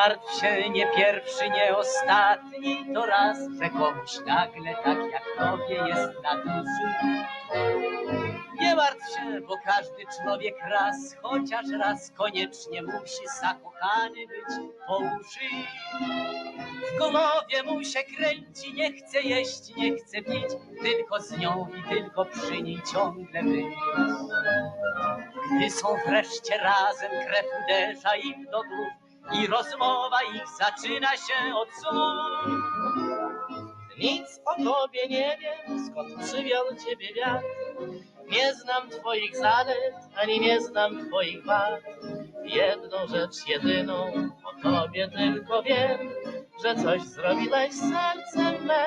Martw się nie pierwszy, nie ostatni, to raz, że komuś nagle tak jak tobie jest na duszy. Nie martw się, bo każdy człowiek raz, chociaż raz koniecznie musi zakochany być po uszy. W głowie mu się kręci, nie chce jeść, nie chce pić, tylko z nią i tylko przy niej ciągle być. Gdy są wreszcie razem, krew uderza im do głów i rozmowa ich zaczyna się od słów. Nic o tobie nie wiem, skąd przywiał ciebie wiatr. Nie znam twoich zalet, ani nie znam twoich wad. Jedną rzecz jedyną o tobie tylko wiem, że coś zrobiłeś z sercem me.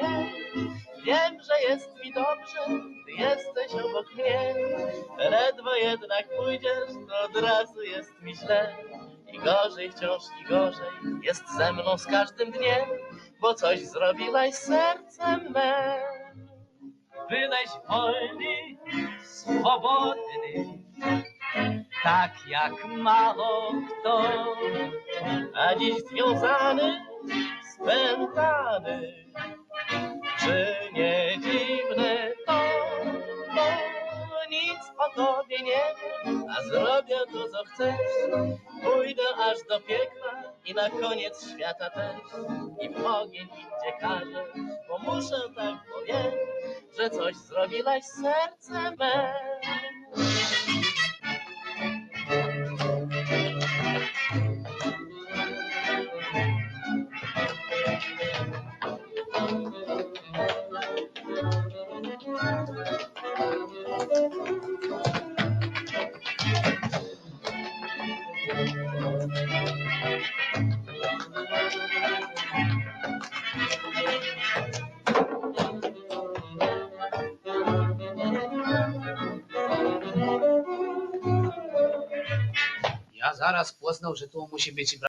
Wiem, wiem, że jest mi dobrze, gdy jesteś obok mnie. Ledwo jednak pójdziesz, to od razu jest mi źle. Gorzej wciąż i gorzej jest ze mną z każdym dniem, bo coś zrobiłaś sercem me. Byłeś wolny, swobodny, tak jak mało kto. a dziś związany, spętany. Czy nie dziwne to, bo nic o tobie nie wiem, a zrobię to, co chcesz. Aż do piekła i na koniec świata też. I w ogień idzie każe, bo muszę tak powiedzieć, że coś zrobiłaś z sercem me. Ja zaraz poznał, że tu musi być